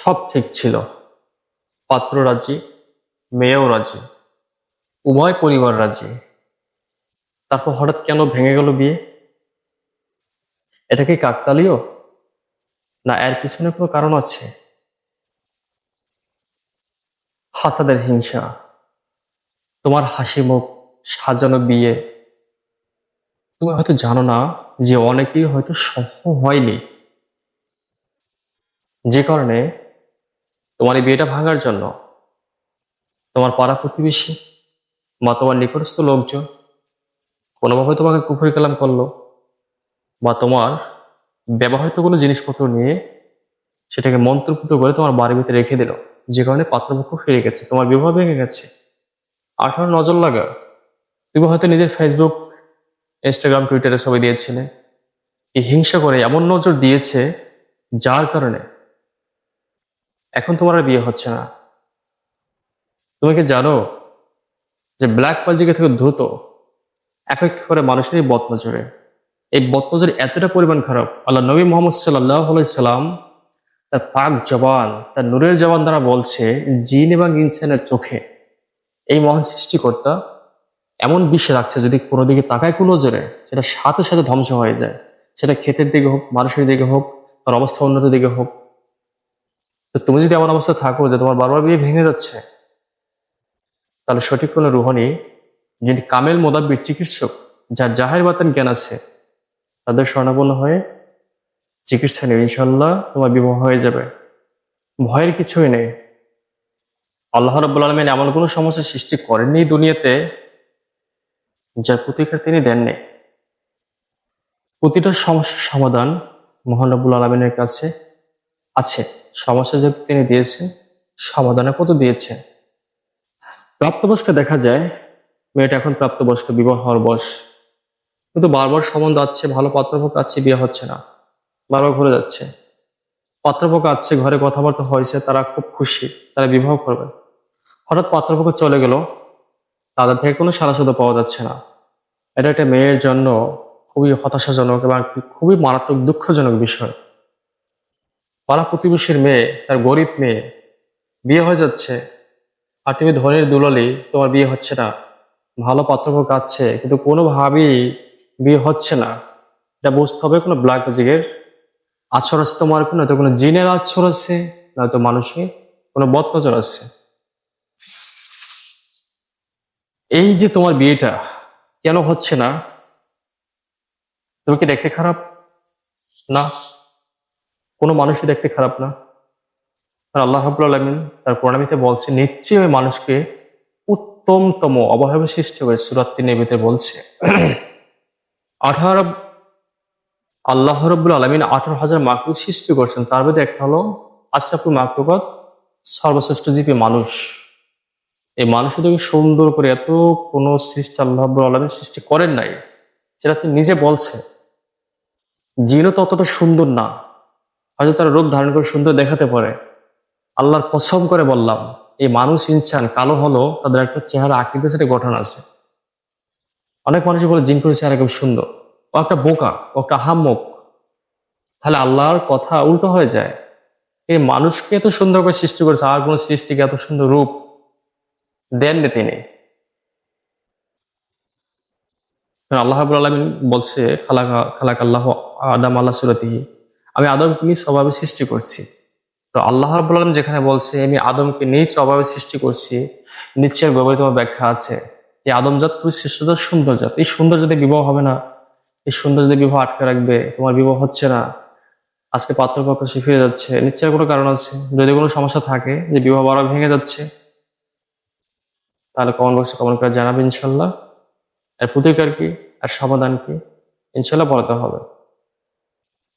সব ঠিক ছিল। পাত্র রাজি, মেয়েও রাজি, উভয় পরিবার রাজি। তারপর হঠাৎ কেন ভেঙে গেল বিয়ে? এটা কি কাকতালীয়? না, এর পিছনে কোনো কারণ আছে? হাসাদের হিংসা, তোমার হাসি মুখ সাজানো বিয়ে। তুমি হয়তো জানো না যে অনেকেই হয়তো সফল হয়নি। যে কারণে তোমার এই বিয়েটা ভাঙার জন্য। তোমার পাড়া প্রতিবেশী বা তোমার নিকটস্থ লোকজন কোনোভাবে তোমাকে কুফরি কালাম করল বা তোমার ব্যবহৃত কোনো জিনিসপত্র নিয়ে সেটাকে মন্ত্রপুত করে তোমার বাড়ির ভিতরে রেখে দিল। যে কারণে পাত্রপক্ষ ফিরে গেছে, তোমার বিবাহ ভেঙে গেছে। আর নজর লাগা, তুমি হয়তো নিজের ফেসবুক ইনস্টাগ্রাম টুইটারে ছবি দিয়েছিলে। এই হিংসা করে এমন নজর দিয়েছে যার কারণে এখন তোমার আর বিয়ে হচ্ছে না। তুমি কি জানো যে ব্ল্যাক ম্যাজিকে থেকে দ্রুত এক করে মানুষেরই এই বদ নজর এতটা পরিমাণ খারাপ, আল্লাহ নবী মোহাম্মদ সাল্লাহ সাল্লাম তার পাক জবান, তার নূরের জবান দ্বারা বলছে, জিন এবং ইনসানের চোখে এই মহান সৃষ্টিকর্তা এমন বিষ রাখছে যদি কোনো দিকে তাকায় কোনো জোরে সেটা সাথে সাথে ধ্বংস হয়ে যায়। সেটা ক্ষেতের দিকে হোক, মানুষের দিকে হোক, তার অবস্থা উন্নত দিকে হোক তো তুমি যদি এমন অবস্থা থাকো যে তোমার বারবার বিয়ে ভেঙে যাচ্ছে, তাহলে সঠিক কোনো রুহনি যিনি কামেল মোদাব্বির চিকিৎসক, যার জাহের বাতান জ্ঞান আছে, তাদের স্বর্ণাপন্ন হয়ে চিকিৎসা নেই ইনশাল্লাহ তোমার বিবাহ হয়ে যাবে। ভয়ের কিছুই নেই। আল্লাহ রব্বুল আলমিন এমন কোনো সমস্যা সৃষ্টি করেননি দুনিয়াতে যার প্রতিকার তিনি দেননি। প্রতিটা সমস্যার সমাধান মহান রব্বুল আলমিনের কাছে আছে। সমস্যা যেহেতু তিনি দিয়েছেন সমাধানের কত দিয়েছেন? প্রাপ্তবয়স্কে দেখা যায়, মেয়েটা এখন প্রাপ্তবয়স্ক বিবাহ হওয়ার বয়স। কিন্তু বারবার সম্বন্ধ আছে, ভালো পাত্রপক্ষ আছে, বিয়ে হচ্ছে না। বারবার ঘুরে যাচ্ছে। পাত্রপক্ষ আছে, ঘরে কথাবার্তা হয়েছে, তারা খুব খুশি, তারা বিবাহ করবে। হঠাৎ পাত্রপক্ষ চলে গেল, তাদের থেকে কোনো সারা শব্দ পাওয়া যাচ্ছে না। এটা একটা মেয়ের জন্য খুবই হতাশাজনক এবং খুবই মারাত্মক দুঃখজনক বিষয়। পাড়া প্রতিবেশীর মেয়ে, তার গরিব মেয়ে, বিয়ে হয়ে যাচ্ছে। আর তুমি ধনের দুলালি, তোমার বিয়ে হচ্ছে না। ভালো পাত্রপক্ষ কাচ্ছে কিন্তু কোনোভাবেই বিয়ে হচ্ছে না। এটা বুঝতে হবে কোনো ব্ল্যাক ম্যাজিকের আছর আছে তোমার কোনো নয়তো কোনো জিনের আছর আছে নয়তো মানুষের কোনো বদনজর আছে। এই যে তোমার বিয়েটা কেন হচ্ছে না? তুমি কি দেখতে খারাপ? না? কোনো মানুষই দেখতে খারাপ না। আর আল্লাহ রাব্বুল আলামিন তার প্রণামীতে বলছে, নিশ্চয়ই ওই মানুষকে উত্তমতম অবয়বে সৃষ্টি করে সুরাত তিনের ভিতরে বলছে। আঠারো, আল্লাহ রব্বুল আলমিন আঠারো হাজার মাকলুক সৃষ্টি করছেন। তার মধ্যে একটা হলো আশরাফুল মাকলুকাত সর্বশ্রেষ্ঠ জীবী মানুষ। এই মানুষটাকে সুন্দর করে এত কোনো সৃষ্টি আল্লাহ আলমিন সৃষ্টি করেন নাই, যেটা নিজে বলছে। জিনও ততটা সুন্দর না। হয়তো তারা রূপ ধারণ করে সুন্দর দেখাতে পারে। আল্লাহর কসম করে বললাম, এই মানুষ, ইনসান, কালো হলো, তাদের একটা চেহারা আকৃতি সেটা গঠন আছে। অনেক মানুষ বলে, জিন করে চেহারা খুব সুন্দর। ও একটা বোকা, ও একটা হাম্মক তাহলে আল্লাহর কথা উল্টো হয়ে যায়। এই মানুষকে এত সুন্দর করে সৃষ্টি করেছে, আর কোন সৃষ্টিকে এত সুন্দর রূপ দেননি তিনি। আল্লাহ আলামিন বলছে, খালাকা খালাক আল্লাহ আদম আল্লাহ সুরতিহি। আমি আদমকে নিজ স্বভাবে সৃষ্টি করছি। তো আল্লাহ রাব্বুল আলামিন যেখানে বলছে, আমি আদমকে নিজ স্বভাবে সৃষ্টি করছি নিশ্চয়ের ব্যবহৃত ব্যাখ্যা আছে। এই আদমজাত খুবই শ্রেষ্ঠজাত সুন্দর জাত। এই সুন্দর জাতে বিবাহ হবে না। এই সুন্দর যদি বিবাহ আটকে রাখবে, তোমার বিবাহ হচ্ছে না। আজকে পাত্রপক্ষ সে ফিরে যাচ্ছে। নিশ্চয় কোনো কারণ আছে। যদি কোনো সমস্যা থাকে, যে বিবাহ বড় ভেঙে যাচ্ছে, তাহলে কমেন্ট বক্সে কমেন্ট করে জানাবে ইনশাল্লাহ। এর প্রতিকার কি? আর সমাধান কি? ইনশাল্লাহ বলাতে হবে।